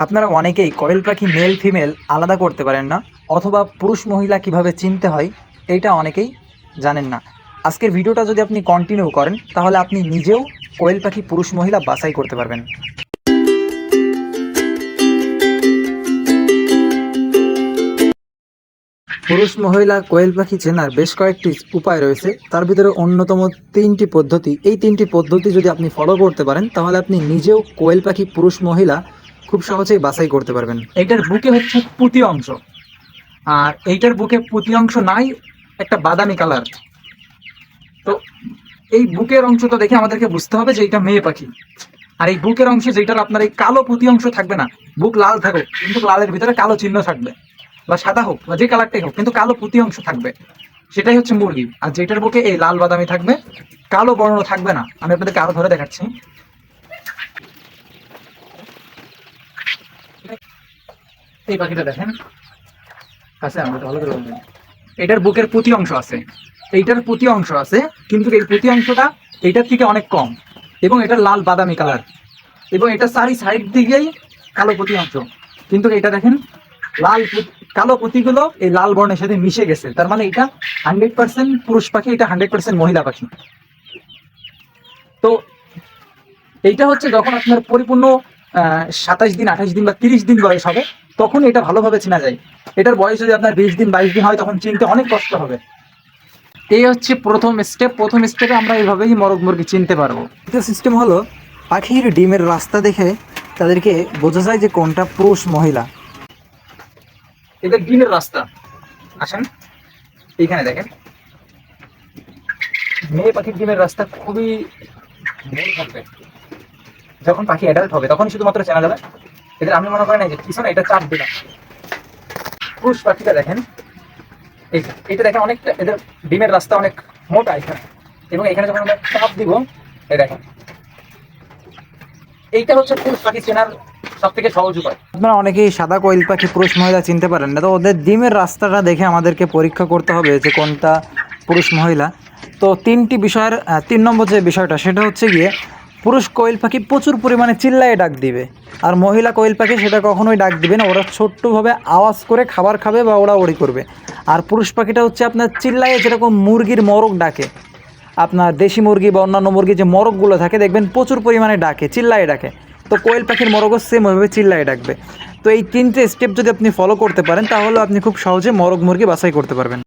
আপনারা অনেকেই কয়েল পাখি মেল ফিমেল আলাদা করতে পারেন না অথবা পুরুষ, মহিলা কীভাবে চিনতে হয় এইটা অনেকেই জানেন না। আজকের ভিডিওটা যদি আপনি কন্টিনিউ করেন, তাহলে আপনি নিজেও কোয়েল পাখি, পুরুষ, মহিলা বাছাই করতে পারবেন। পুরুষ, মহিলা কোয়েল পাখি চেনার বেশ কয়েকটি উপায় রয়েছে। তার ভিতরে অন্যতম তিনটি পদ্ধতি। এই তিনটি পদ্ধতি যদি আপনি ফলো করতে পারেন, তাহলে আপনি নিজেও কোয়েল পাখি, পুরুষ, মহিলা খুব সহজেই বাছাই করতে পারবেন। এইটার বুকে হচ্ছে পুঁতি অংশ। আর এইটার বুকে পুঁতি অংশ নাই, একটা বাদামি কালার। তো এই বুকের অংশটা দেখে আমাদেরকে বুঝতে হবে যে এটা মেয়ে পাখি। আর এই বুকের অংশে যেটার আপনার এই কালো পুঁতি অংশ থাকবে না, বুক লাল থাকুক, কিন্তু লালের ভিতরে কালো চিহ্ন থাকবে। বা সাদা হোক, বা যে কালারটাই হোক, কিন্তু কালো পুঁতি অংশ থাকবে। সেটাই হচ্ছে মুরগি। আর যেটার বুকে এই লাল বাদামি থাকবে, কালো বর্ণ থাকবে না। আমি আপনাদেরকে আরও ধরে দেখাচ্ছি। এই পাখিটা দেখেন। আছে আমাদের ভালো করে বলবেন। এটার বুকের প্রতি অংশ আছে। এইটার প্রতি অংশ আছে, কিন্তু এই প্রতি অংশটা এইটার থেকে অনেক কম। এবং এটা লাল বাদামি কালার। এবং এটা চারি সাইড দিকেই কালো পুঁতি অংশ। কিন্তু এটা দেখেন, লাল কালো পুঁতিগুলো এই লাল বর্ণের সাথে মিশে গেছে। তার মানে এটা হান্ড্রেড পার্সেন্ট পুরুষ পাখি, এটা হান্ড্রেড পার্সেন্ট মহিলা পাখি। তো এইটা হচ্ছে যখন আপনার পরিপূর্ণ সাতাশ দিন আঠাশ দিন বা তিরিশ দিন বয়স হবে তখন এটা ভালোভাবে চেনা যায়। এটার বয়স যদি আপনার বিশ দিন বাইশ দিন হয় তখন চিনতে অনেক কষ্ট হবে। এই হচ্ছে প্রথম স্টেপ প্রথম স্টেপে আমরা এইভাবেই মরগ মুরগি চিনতে পারব। দ্বিতীয় সিস্টেম হলো পাখির ডিমের রাস্তা দেখে তাদেরকে বোঝা যায় যে কোনটা পুরুষ মহিলা। এদের ডিমের রাস্তা। আসেন এইখানে দেখেন। মেয়ে পাখির ডিমের রাস্তা খুবই যখন পাখি অ্যাডাল্ট হবে তখন শুধুমাত্র চেনা যাবে। এদের আমি মনে করেন এই যে পিছনে এটা চাপ দিলাম। পুরুষ পাখিটা দেখেন এটা দেখেন অনেকটা, এদের ডিমের রাস্তা অনেক মোটা এখানে। এবং এখানে যখন আমরা চাপ দিব, এই দেখেন। এইটা হচ্ছে পুরুষ পাখি চেনার সহজ আপনারা অনেকেই সাদা কোয়েল পাখি, পুরুষ মহিলা চিনতে পারেন না, তো ওদের ডিমের রাস্তাটা দেখে আমাদেরকে পরীক্ষা করতে হবে যে কোনটা পুরুষ মহিলা। তো তিনটি বিষয়ের তিন নম্বর যে বিষয়টা, সেটা হচ্ছে গিয়ে পুরুষ কোয়েল পাখি প্রচুর পরিমাণে চিল্লায় ডাক দিবে। আর মহিলা কোয়েল পাখি সেটা কখনোই ডাক দিবে না, ওরা ছোট্টভাবে আওয়াজ করে খাবার খাবে বা ওরা ওড়ি করবে। আর পুরুষ পাখিটা হচ্ছে আপনার চিল্লায় যেরকম মুরগির মরক ডাকে। আপনার দেশি মুরগি বা অন্যান্য মুরগি যে মরকগুলো থাকে, দেখবেন প্রচুর পরিমাণে ডাকে, চিল্লায় ডাকে। তো কোয়েল পাখির মরগও সেম ওইভাবে চিল্লায় ডাকবে। তো এই তিনটে স্টেপ যদি আপনি ফলো করতে পারেন, তাহলে আপনি খুব সহজে মরগ মুরগি বাছাই করতে পারবেন।